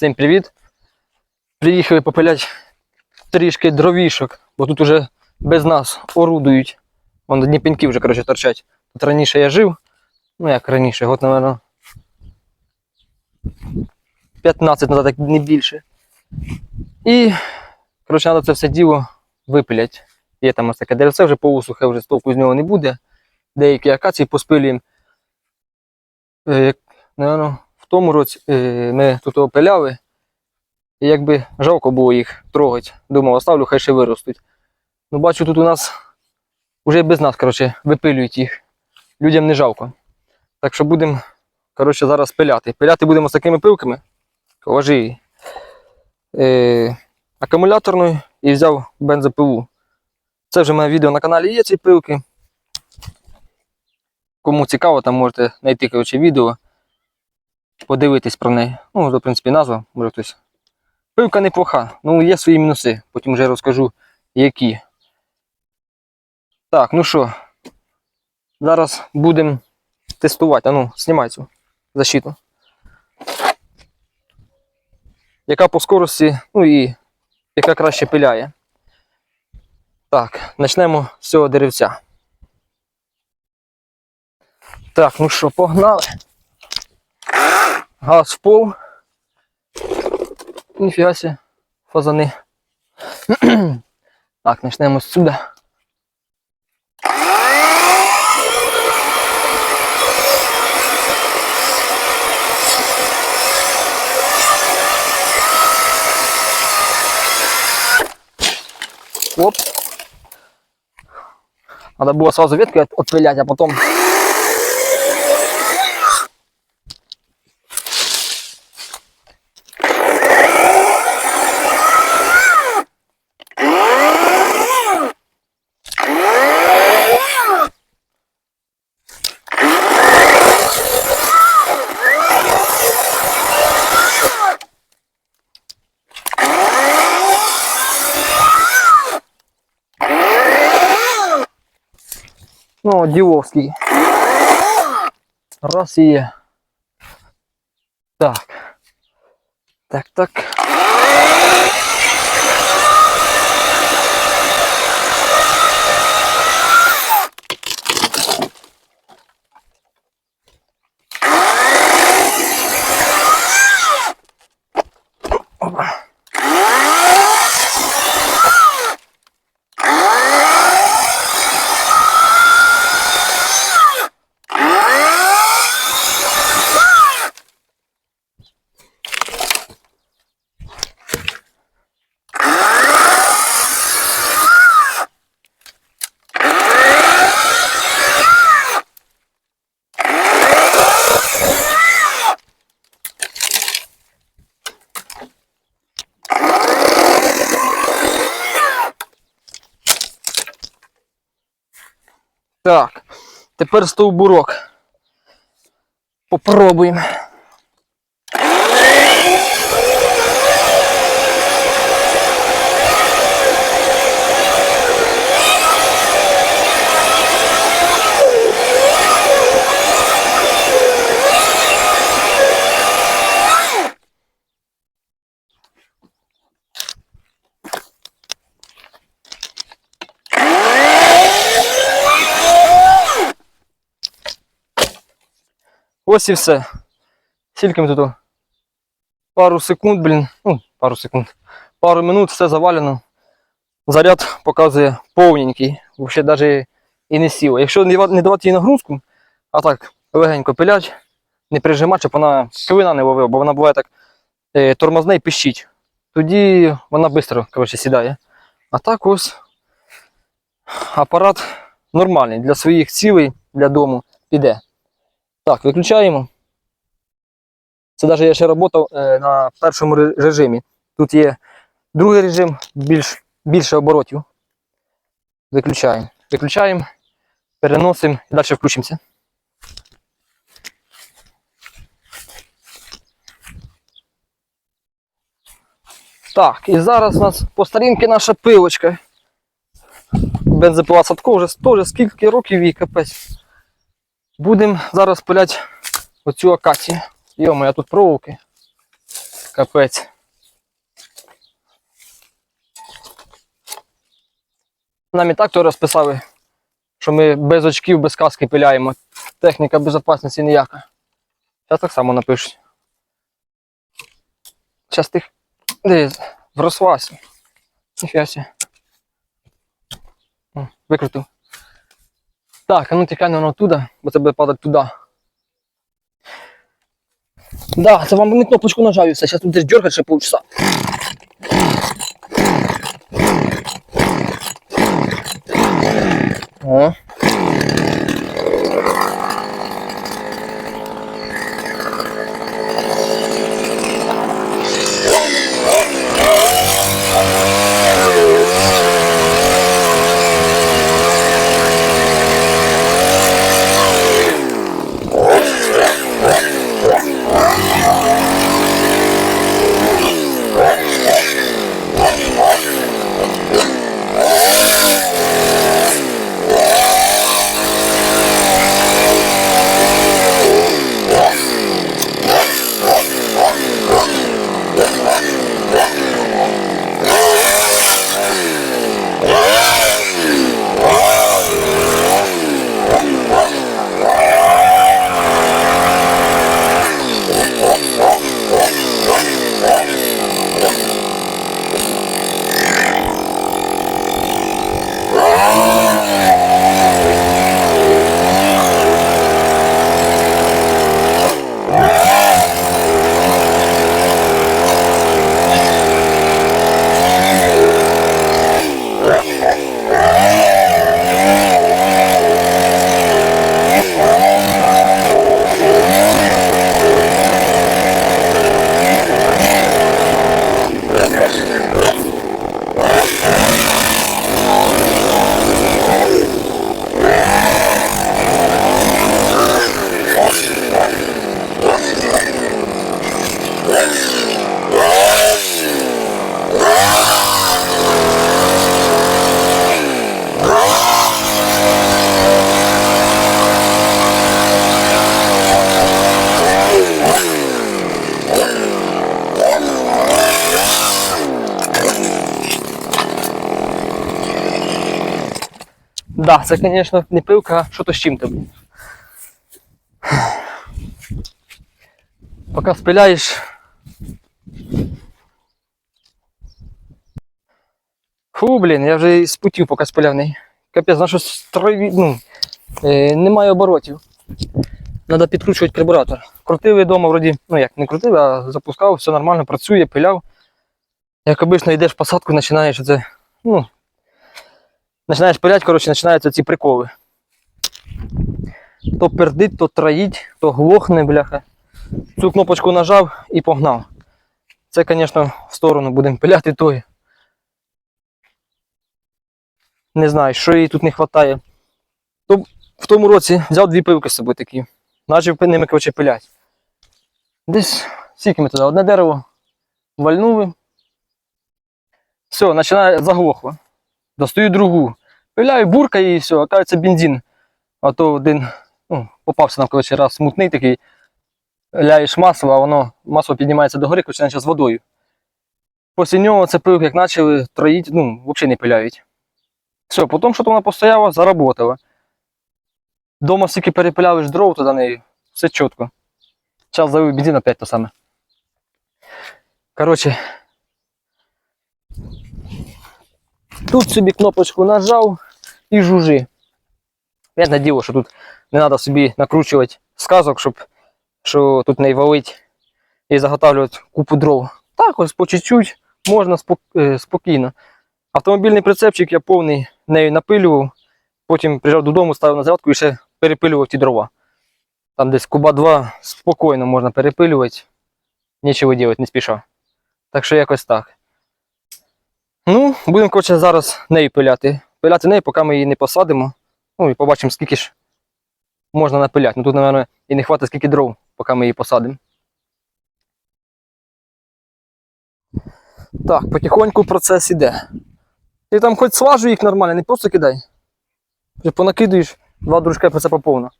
Всім привіт! Приїхали попиляти трішки дровішок, бо тут уже без нас орудують. Вон одні пеньки вже коротше, торчать. Тут раніше я жив, ну як раніше, год, напевно, 15 назад, як не більше. І, коротше, треба це все діло випилять. Є там ось таке деревце вже поусухе, вже стовку з нього не буде. Деякі акації поспилюємо. Е, як, в тому році е, ми тут опиляли. І якби жалко було їх трогати. Думав, оставлю, хай ще виростуть. Ну, бачу, тут у нас вже без нас, коротше, випилюють їх. Людям не жалко. Так що будемо, коротше, зараз пиляти. Пиляти будемо з такими пилками. Важі. Е, акумуляторною і взяв бензопилу. Це вже мене відео на каналі є ці пилки. Кому цікаво, там можете знайти коротше, відео, подивитись про неї. Ну, в принципі, назва, може хтось. Пилка неплоха, ну є свої мінуси, потім вже розкажу, які. Так, ну що, зараз будемо тестувати. А ну, знімай цю защиту. Яка по скорості, ну і яка краще пиляє. Так, почнемо з цього деревця. Так, ну що, погнали. Газ в пол. Ніфіга сі, фазани. так, почнемо з сюди. Оп. Надо было сразу ветки от- отпилять, а потом... І є. Так. Так, так. Так, тепер стовбурок. Попробуємо. Ось і все. Скільки ми тут? Пару секунд, блін. Ну, пару секунд. Пару минут, все завалено. Заряд показує повненький. Взагалі навіть і не сіло. Якщо не давати їй нагрузку, а так легенько пилять, не прижимати, щоб вона клина не ловила, бо вона буває так е, тормозне і пищить. Тоді вона швидко коротше, сідає. А так ось апарат нормальний для своїх цілей, для дому піде. Так, виключаємо. Це навіть я ще працював е, на першому режимі. Тут є другий режим, більш, більше оборотів. Виключаємо. Виключаємо, переносимо і далі включимося. Так, і зараз у нас по старінки наша пилочка. Бензопила Садко вже теж скільки років їй капець. Будемо зараз пиляти оцю акацію. Йомо, я тут проволоки. Капець. Нам і так то розписали, що ми без очків, без каски пиляємо. Техніка безпечності ніяка. Зараз так само напишуть. Зараз тих. Де врослася. Ніфіга Викрутив. Так, а ну тікай воно туди, бо це буде падати туди. Да, це вам не кнопочку нажаю все. Зараз десь дергати ще полчаса. О. Да, це, звісно, не пилка, а що то з чим блін. Поки спиляєш. Фу, блін, я вже і спутів, поки спиляв неї. Капець, на що строй, ну, е, немає оборотів. Треба підкручувати карбуратор. Крутили вдома, вроді, ну як, не крутили, а запускав, все нормально, працює, пиляв. Як обично йдеш посадку, починаєш це, ну, починаєш пилять, коротше, починаються ці приколи. То пердить, то троїть, то глохне, бляха. Цю кнопочку нажав і погнав. Це, звісно, в сторону будемо пиляти тої. Не знаю, що їй тут не вистачає. То в тому році взяв дві пилки з собою такі. Начав ними коротше, пилять. Десь скільки ми туди? Одне дерево вальнули. Все, починає заглохло. Достаю другу. Пиляю, буркає і все, оказується бензин. А то один ну, попався нам коротше, раз мутний такий. Ляєш масло, а воно масло піднімається до гори, починає з водою. Після нього це пилки, як почали троїть, ну, взагалі не пиляють. Все, потім що то вона постояла, заработала. Дома стільки перепиляєш дров туди нею, все чітко. Час залив бензин опять то саме. Коротше. Тут собі кнопочку нажав і жужи. Ясне діло, що тут не треба собі накручувати сказок, щоб що тут не валить і заготавлювати купу дров. Так ось по чуть-чуть можна е, спокійно. Автомобільний прицепчик я повний нею напилював, потім приїжджав додому, ставив на зарядку і ще перепилював ті дрова. Там десь куба 2 спокійно можна перепилювати, нічого робити, не спіша. Так що якось так. Ну, будемо коротше, зараз нею пиляти. Пиляти нею, поки ми її не посадимо. Ну і побачимо, скільки ж можна напиляти. Ну тут, мабуть, і не хватить скільки дров, поки ми її посадимо. Так, потихоньку процес іде. Ти там хоч слажу їх нормально, не просто кидай. Вже понакидуєш два дружка і це поповно.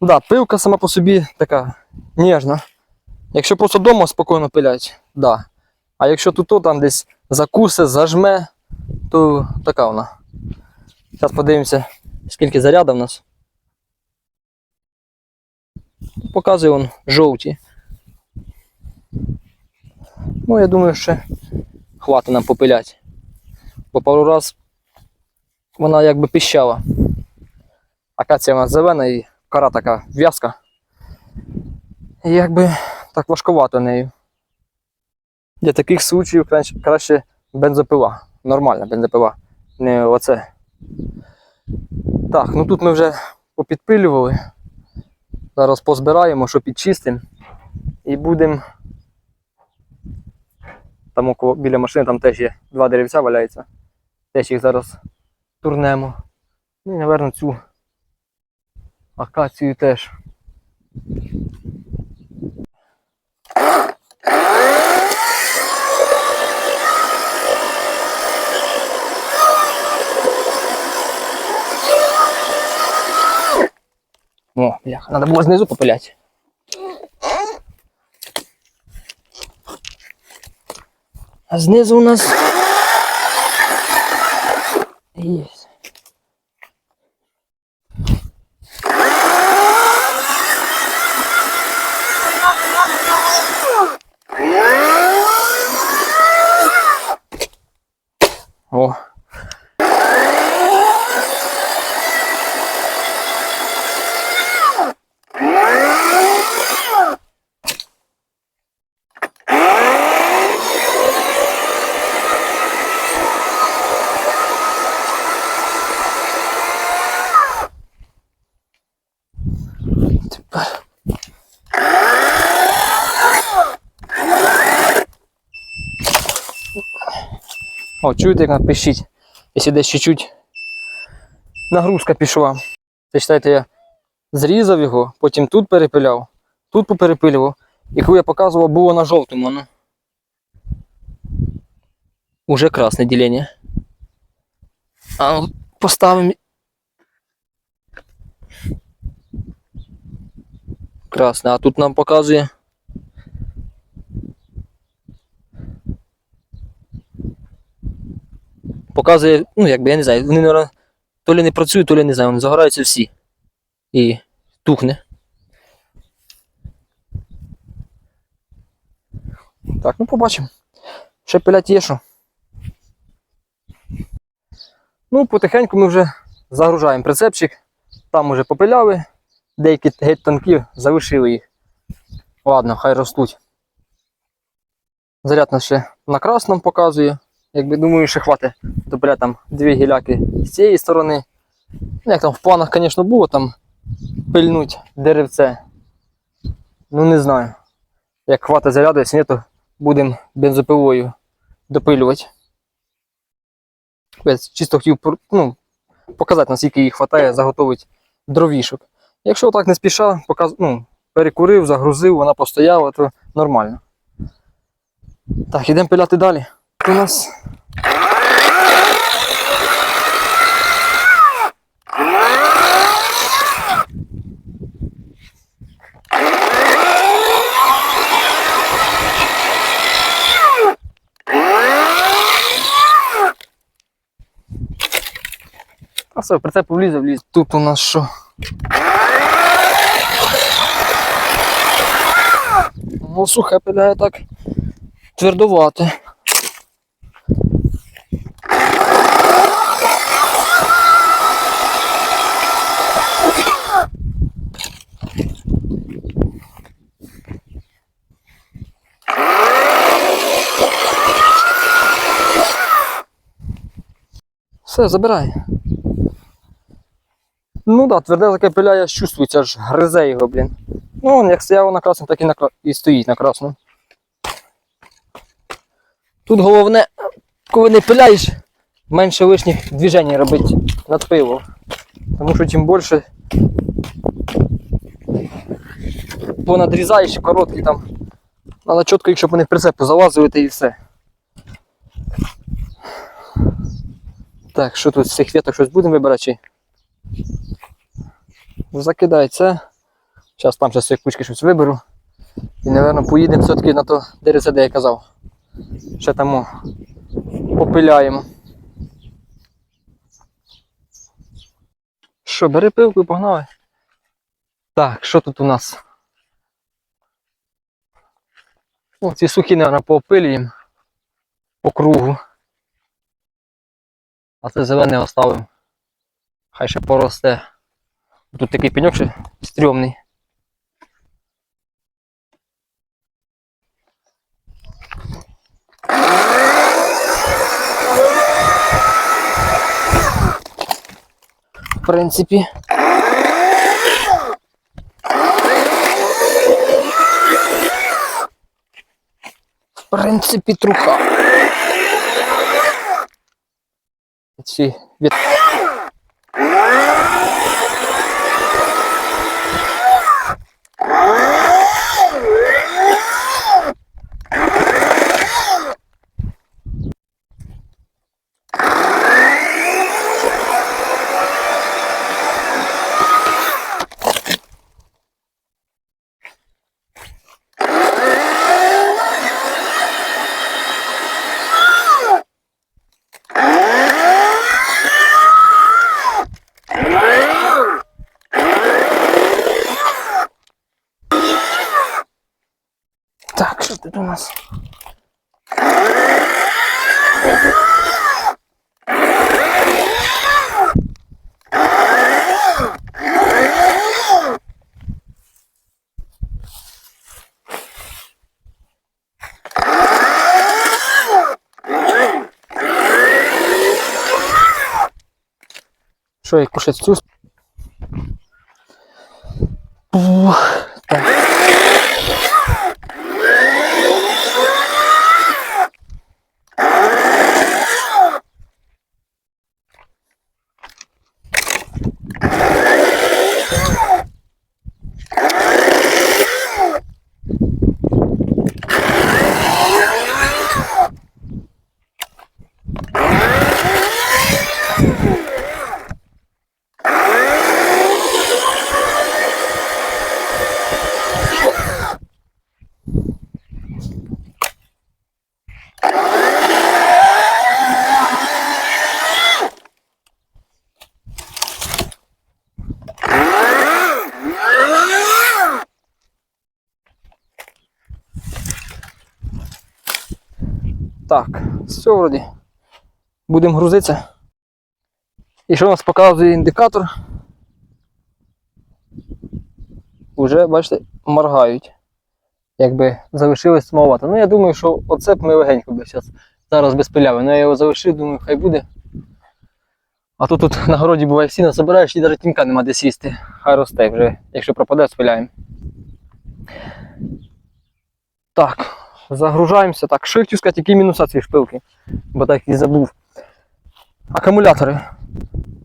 Да, пилка сама по собі така ніжна. Якщо просто вдома спокійно пилять, да. А якщо тут то, там десь закуси, зажме, то така вона. Зараз подивимося, скільки заряду в нас. Показує він жовті. Ну, я думаю, ще хватить нам попилять. Бо пару раз вона якби піщала. Акація у нас зелена і кора така в'язка. І якби так важкувато нею. Для таких случаїв краще бензопила. Нормальна бензопила. Не оце. Так, ну тут ми вже попідпилювали. Зараз позбираємо, що підчистимо. І будемо. Там около, біля машини там теж є два деревця валяються. Теж їх зараз турнемо. Ну і, напевно, цю акацію теж. О, бляха, надо було знизу попилять. А знизу у нас. Є. О. Тепер. О, чуєте, як вона пищить? Якщо десь чуть-чуть нагрузка пішла. Це читайте, я зрізав його, потім тут перепиляв, тут поперепилював. І коли я показував, було на жовтому. Ну. Уже красне ділення. А поставимо. Красне, а тут нам показує. Показує, ну якби я не знаю, вони то лі не працюють, то лі не знаю, вони загораються всі. І тухне. Так, ну побачимо. Ще пилять є що. Ну, потихеньку ми вже загружаємо прицепчик. Там уже попиляли. Деякі геть тонкі залишили їх. Ладно, хай ростуть. Заряд нас ще на красному показує. Якби думаю, ще хватить допиляти там дві гіляки з цієї сторони. Ну, Як там в планах, звісно, було там пильнуть деревце. Ну не знаю. Як хватить заряду, якщо ні, то будемо бензопилою допилювати. Я чисто хотів ну, показати, наскільки їх вистачає заготовити дровішок. Якщо так не спіша, показ... ну, перекурив, загрузив, вона постояла, то нормально. Так, ідемо пиляти далі. У нас. А все, прицеп влізе, вліз. Тут у нас що? Ну, сухе пиляє так твердувати. Все, забирай. Ну да, тверде таке пиляє, чувствується, аж гризе його, блін. Ну, он як стояло на красному, так і, на, і стоїть на красному. Тут головне, коли не пиляєш, менше лишніх движень робити над пивом. Тому що чим більше понадрізаєш короткі там. Але чітко, якщо вони в прицепи залазити і все. Так, що тут з цих віток щось будемо вибирати? Чи? Закидай це. Зараз там з цієї кучки щось виберу. І, напевно, поїдемо все-таки на то деревце, де я казав. Ще там попиляємо. Що, бери пилку і погнали. Так, що тут у нас? О, ці сухі, наверное, поопилюємо по кругу. А це зелене оставимо. Хай ще поросте. Тут такий пеньок ще стрьомний. В принципі. В принципі, труха. Ці від... Так, що тут у нас? Що, яку ще цю? Ух, так. Так, все вроді. Будемо грузитися. І що у нас показує індикатор? Уже, бачите, моргають. Якби залишилось маловато. Ну я думаю, що оце б ми легенько би зараз, зараз без пиляви. Ну я його залишив, думаю, хай буде. А тут, тут на городі буває сіна забираєш і навіть тінька нема де сісти. Хай росте вже, якщо пропаде, спиляємо. Так, загружаємося. Так, що я хотів сказати, які мінуса цієї шпилки, бо так і забув. Акумулятори.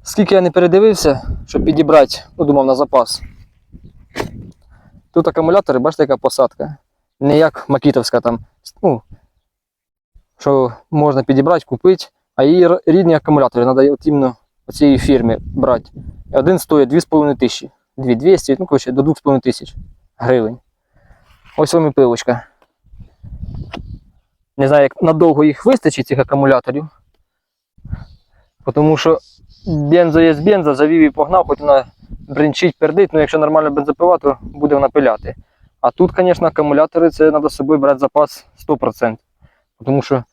Скільки я не передивився, щоб підібрати, ну, думав на запас. Тут акумулятори, бачите, яка посадка. Не як макітовська там, ну, що можна підібрати, купити, а її рідні акумулятори, треба іменно цієї фірми брати. Один стоїть 2,5 тисячі, 2200, ну коротше, до 2,5 тисяч гривень. Ось вам і пилочка. Не знаю, як надовго їх вистачить, цих акумуляторів. Тому що бензо є з бензо, завів і погнав, хоч вона бринчить, пердить, ну якщо нормально бензопила, то буде вона пиляти. А тут, звісно, акумулятори це треба з собою брати запас 100%. Тому що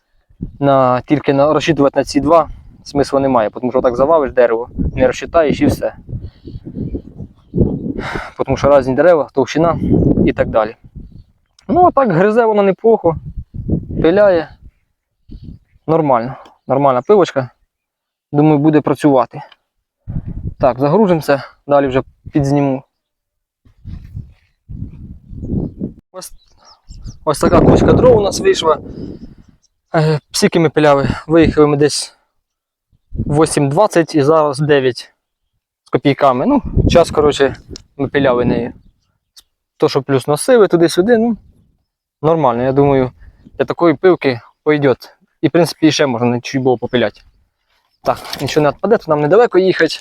на, тільки на, розчитувати на ці два смислу немає, тому що так завалиш дерево, не розчитаєш і все. Тому що різні дерева, товщина і так далі. Ну, а так гризе воно неплохо, пиляє. Нормально. Нормальна пилочка. Думаю, буде працювати. Так, загружимося, далі вже підзніму. Ось, ось така кучка дров у нас вийшла. Е, Скільки ми пиляли? Виїхали ми десь 8.20 і зараз 9 з копійками. Ну, час, коротше, ми пиляли нею. То, що плюс носили туди-сюди, ну, нормально. Я думаю, для такої пилки пойдет. І, в принципі, ще можна чуть було попиляти. Так, нічого не відпаде, то нам недалеко їхати.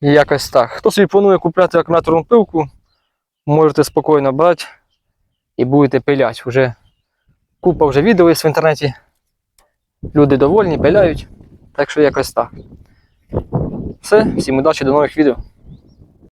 Якось так. Хто собі планує купляти акумуляторну пилку, можете спокійно брати і будете пиляти. Вже купа вже відео є в інтернеті. Люди довольні, пиляють. Так що якось так. Все, всім удачі, до нових відео.